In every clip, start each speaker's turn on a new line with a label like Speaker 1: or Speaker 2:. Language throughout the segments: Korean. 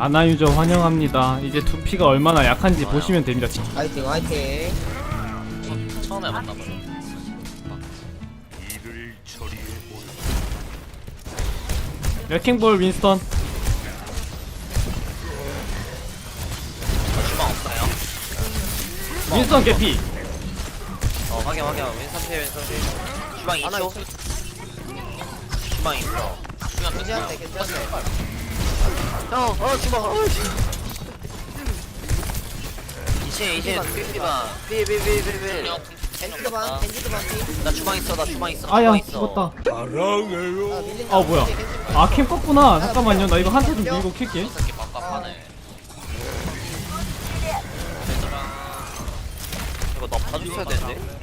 Speaker 1: 아나 유저 환영합니다. 이제 두피가 얼마나 약한지 보시면 됩니다.
Speaker 2: 화이팅 화이팅
Speaker 3: 처, 처음에 만나봐요.
Speaker 1: 레킹볼 윈스턴.
Speaker 3: 저 주방 없어요?
Speaker 1: 윈스턴 개피.
Speaker 3: 어, 확인, 확인. 왼손 피해, 왼손 피해. 주방
Speaker 2: 하나
Speaker 3: 2초?
Speaker 2: 있어
Speaker 3: 주방 있어. 주방
Speaker 2: 괜찮대 괜찮대
Speaker 3: 형, 어, 주방, 어, 씨. 이제, 이제, 삐삐봐. 삐삐삐삐삐.
Speaker 2: 겐지도 반 겐지도 반피
Speaker 3: 나 주방 있어, 나 주방 있어.
Speaker 1: 아야
Speaker 3: 주방 있어.
Speaker 1: 죽었다.
Speaker 2: 아 밀린다
Speaker 1: 아 뭐야? 아캠 껐구나. 잠깐만요. 나 이거 한타 좀 밀고 킬게.
Speaker 3: 이. 이거 너 봐줬어야 되는데?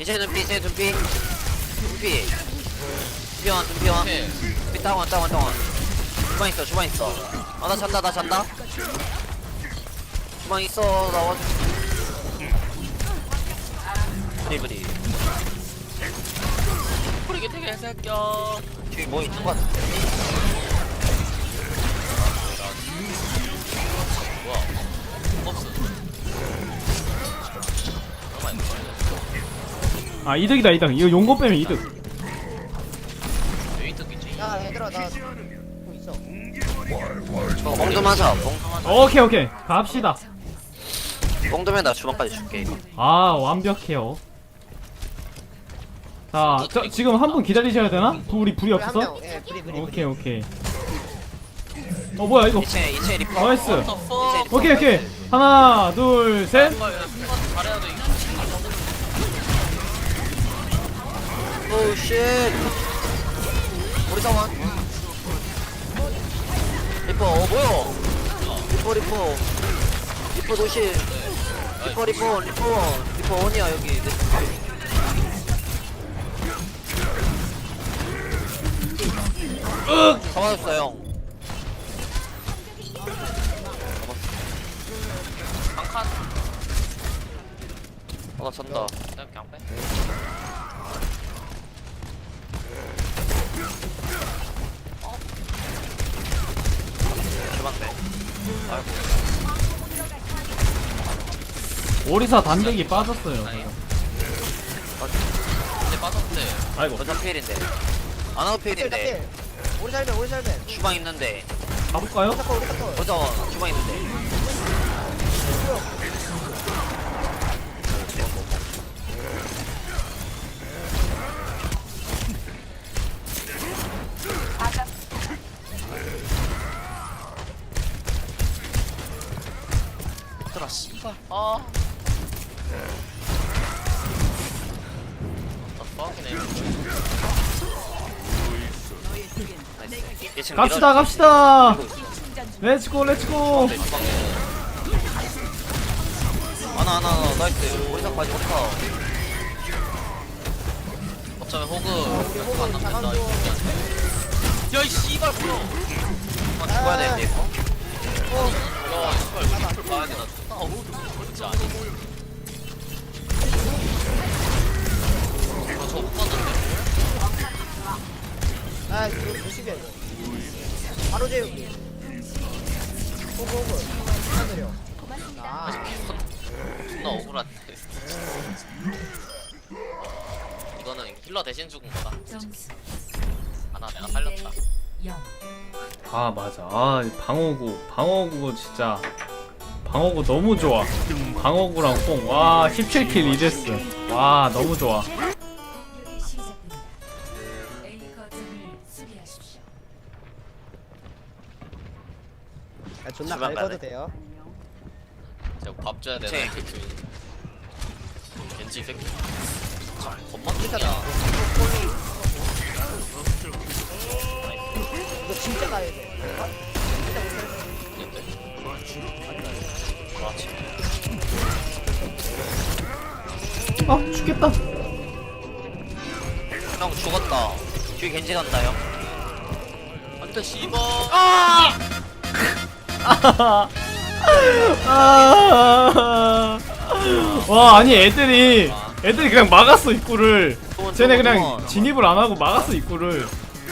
Speaker 3: 이제 눈빛 이제 눈빛 눈빛 눈빛원 눈빛원. 눈빛 따원 따원 따원 주방 있어 주방 있어. 아 나 잔다 나 잔다. 주방 있어 나와줘 브리브리. 뿌리게 되게 새끼야 뒤에 뭐 있는 거 같은데 뭐야 없어
Speaker 1: 아 이득이다 이득. 이거 용거 빼면 이득.
Speaker 3: 왜 이득이지?
Speaker 2: 야 얘들아 나뭐 있어
Speaker 3: 어, 뽕좀 하자
Speaker 1: 오케이 오케이. 갑시다.
Speaker 3: 뽕좀에 나 주방까지 줄게 이거
Speaker 1: 아 완벽해요. 자, 저, 지금 한 분 기다리셔야 되나? 불이 불이 없어서?
Speaker 2: 한명예 브리 브리
Speaker 1: 오케이 오케이. 어 뭐야 이거?
Speaker 3: 2층에 2층에 리퍼.
Speaker 1: 나이스. 오케이 오케이. 하나 둘 셋.
Speaker 3: 잘해야 돼 오우 쉣 우리 상황. 리퍼 어 뭐야? 리퍼 리퍼. 리퍼 도시. 리퍼 리퍼 리퍼. 리퍼 원이야 여기. 윽 잡아줬어 형 어나 잔다. 그냥 빼? 주방 빼 아이고.
Speaker 1: 오리사 단백이 빠졌어요.
Speaker 3: 이제 빠졌대.
Speaker 1: 아이고.
Speaker 3: 여자 필인데. 아나도 필인데.
Speaker 2: 필 우리 살면 우리 살면
Speaker 3: 주방 있는데.
Speaker 1: 가볼까요?
Speaker 2: 우리
Speaker 3: 주방 있는데 들어 씨발 아
Speaker 1: 갑시다 갑시다. 렛츠고 렛츠고.
Speaker 3: 하나 하나 하나 나이스 오리사 빠지 못하 어차피 호그 안 남는다 야이 씨발 뭐야 아 죽어야 되는데 이거 야 씨발 왜 이렇게 가야 되나 아 어우 진짜 아니 아, 저못 봤는데
Speaker 2: 아 이거 조심해 이거 바로 재우기. 호구 호구. 하늘이요 아.
Speaker 3: 존나 억울한데. 이거는 힐러 대신 죽은 거다.
Speaker 4: 점수
Speaker 3: 하나 내가 살렸다.
Speaker 4: 0
Speaker 1: 아 맞아. 아 방어구 방어구 진짜 방어구 너무 좋아. 방어구랑 뽕. 와 17킬 이데스. 와 너무 좋아.
Speaker 2: 아, 존나
Speaker 3: 주방 가네.
Speaker 2: 돼요
Speaker 3: 제가 밥 줘야 되나 그, 그 겐지 새끼 참 겁먹기야
Speaker 2: 이거 진짜 가야 돼
Speaker 1: 아 죽겠다.
Speaker 3: 형 죽었다. 뒤에 겐지 간다 형. 안돼 씨발 아!
Speaker 1: 아, 와 아니 애들이 애들이 그냥 막았어 입구를. 쟤네 그냥 진입을 안 하고 막았어 입구를.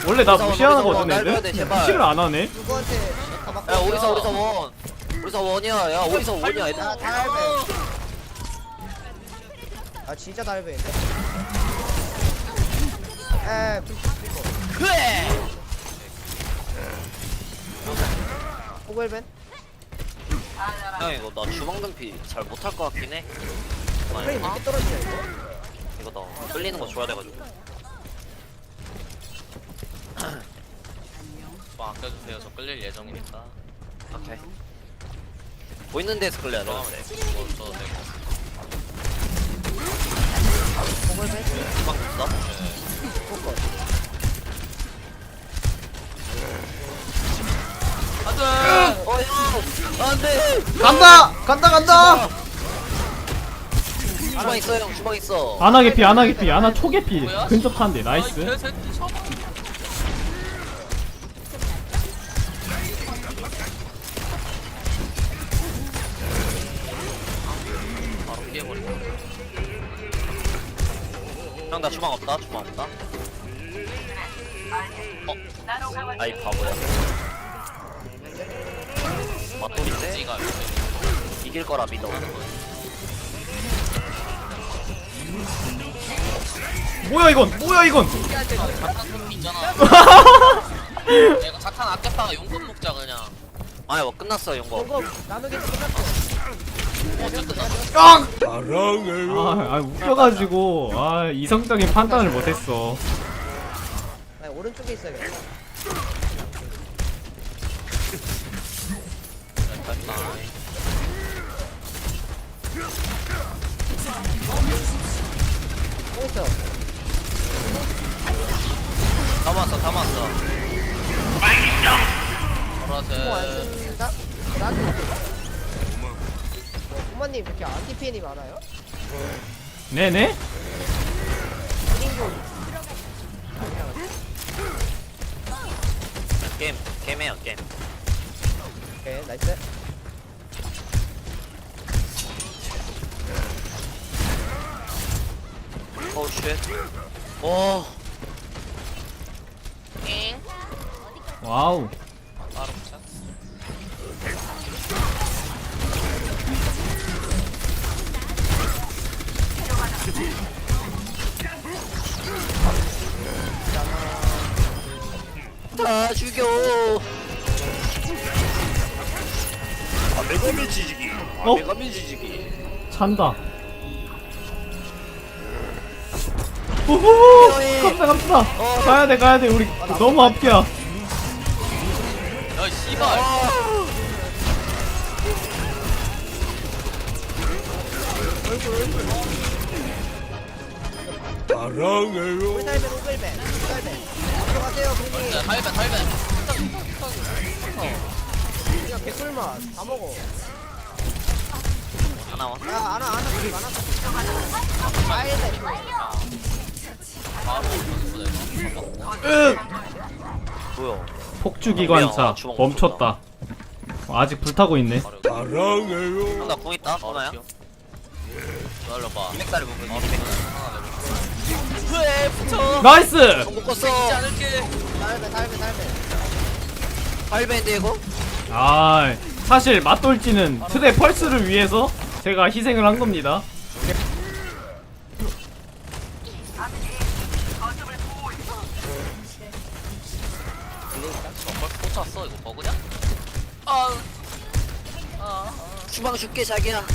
Speaker 1: 원래 나 무시하는 거든
Speaker 3: 날 봐야
Speaker 1: 애들. 무시를 안 하네?
Speaker 2: 누구한테 다 맞고
Speaker 3: 야 오리사 오리사 원 오리사 원이야 야 오리사 원이야 애들?
Speaker 2: 아 달배 아 진짜 달배 에 불고
Speaker 3: 그래!
Speaker 2: 호글벤?
Speaker 3: 형 이거 나 주방등피 잘 못할 것 같긴 해.
Speaker 2: 프레임
Speaker 3: 아,
Speaker 2: 몇개 떨어지냐 이거?
Speaker 3: 이거 나 끌리는 거 줘야 돼가지고.
Speaker 5: 뭐 아껴주세요. 저 끌릴 예정이니까.
Speaker 3: 오케이 보이는 데서
Speaker 5: 어, 뭐 저도 되고.
Speaker 3: 주방 있어?
Speaker 2: 호글
Speaker 5: 안돼.
Speaker 3: 어형 안돼
Speaker 1: 간다 간다 간다
Speaker 3: 주방 있어 형 주방 있어
Speaker 1: 아나 개피 아나 개피 아나 초개피
Speaker 5: 뭐야?
Speaker 1: 근접하는데
Speaker 5: 아이
Speaker 1: 나이스
Speaker 5: 개새끼 쳐. 피해버리고.
Speaker 3: 형나 주방 없다 주방 없다 어? 아이 바보야 맞돌인데? 이길 거라 믿어
Speaker 1: 뭐야 이건 뭐야 이건
Speaker 5: 자탄 손 있잖아. 야, 이거 자탄 아꼈다가 용건 먹자 그냥.
Speaker 3: 아니 뭐 끝났어 용거
Speaker 2: 나누기 끝났어!
Speaker 1: 아, 아 웃겨가지고. 아 이성적인 판단을 못했어.
Speaker 2: 나 오른쪽에 있어야겠다 또 있어.
Speaker 3: 다 맞았어 다 맞았어.
Speaker 2: 뭐
Speaker 5: 보라색.
Speaker 2: 나한테 부모님 이렇게 안티피엔이 많아요?
Speaker 1: 네네?
Speaker 3: 게임 게임해요 게임.
Speaker 2: 오케이 나이스.
Speaker 3: 오우 쉣. 오.
Speaker 1: 와우
Speaker 3: 다 죽여.
Speaker 1: 어?
Speaker 3: 내가 민지지기.
Speaker 1: 찬다. 우후! 갑시다 갑시다 가야 돼 가야 돼. 우리 너무 앞이야.
Speaker 5: 야 씨발.
Speaker 2: 우리 살벤 오글벤 살벤 들어가세요 부모님.
Speaker 5: 야 할배 할배.
Speaker 2: 그냥 개꿀맛. 다 먹어.
Speaker 3: 다 나와?
Speaker 2: 야 안아 안아 그리 많았어 살벤
Speaker 5: 바로 오른쪽 내가.
Speaker 3: 뭐야?
Speaker 1: 폭주기관차 멈췄다. 어, 아직 불타고 있네.
Speaker 5: 바로
Speaker 3: 형나 궁 있다?
Speaker 5: 튀어. 기다려봐.
Speaker 3: 200달을 먹을
Speaker 5: 바로
Speaker 3: 200
Speaker 5: 하나 내볼게. 왜 붙여?
Speaker 1: 나이스
Speaker 3: 묶었어
Speaker 5: 죽지 않을게.
Speaker 2: 살벤 살벤 살벤
Speaker 3: 8배인데 이거?
Speaker 1: 아 사실 맞돌지는 트레 펄스를 위해서 제가 희생을 한 겁니다
Speaker 5: 정말 꽂혔어 이거 버그냐? 아. 아.
Speaker 3: 주방 줄게 자기야
Speaker 5: 야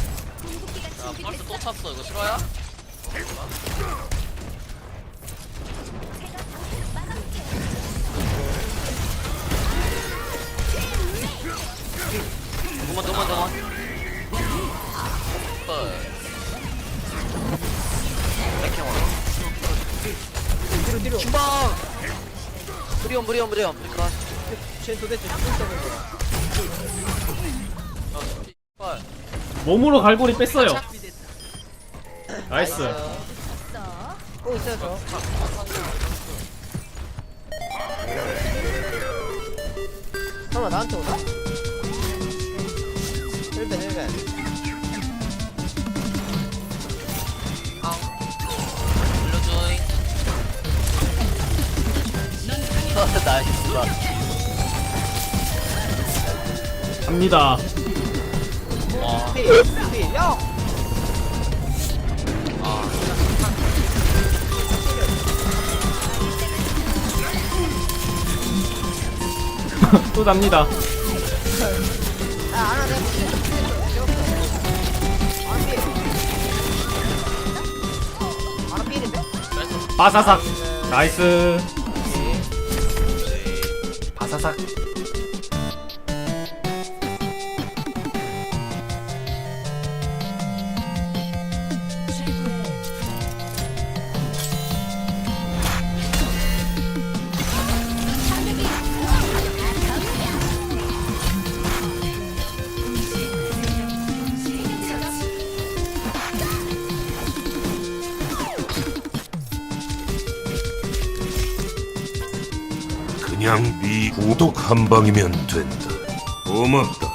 Speaker 5: 펄스 또 찼어 이거 싫어야?
Speaker 3: 도만 도만 도만
Speaker 5: 헐.
Speaker 3: 백형 와
Speaker 2: 뒤로 뒤로.
Speaker 3: 브리온 브리온 브리온 브리온
Speaker 2: 쟤 도대체 무슨 거야.
Speaker 5: 헐.
Speaker 1: 몸으로 갈고리 뺐어요. 나이스.
Speaker 2: 또 있어요 저 설마 나한테 오나? 셀벤
Speaker 6: 힐벤.
Speaker 5: 앙 올려줘잉
Speaker 3: 나이스
Speaker 2: 갑니다
Speaker 5: 와
Speaker 2: 또?
Speaker 5: 뺏어
Speaker 2: 바사삭. 나이스. 바사삭
Speaker 7: 그냥 네 구독 한 방이면 된다. 고맙다.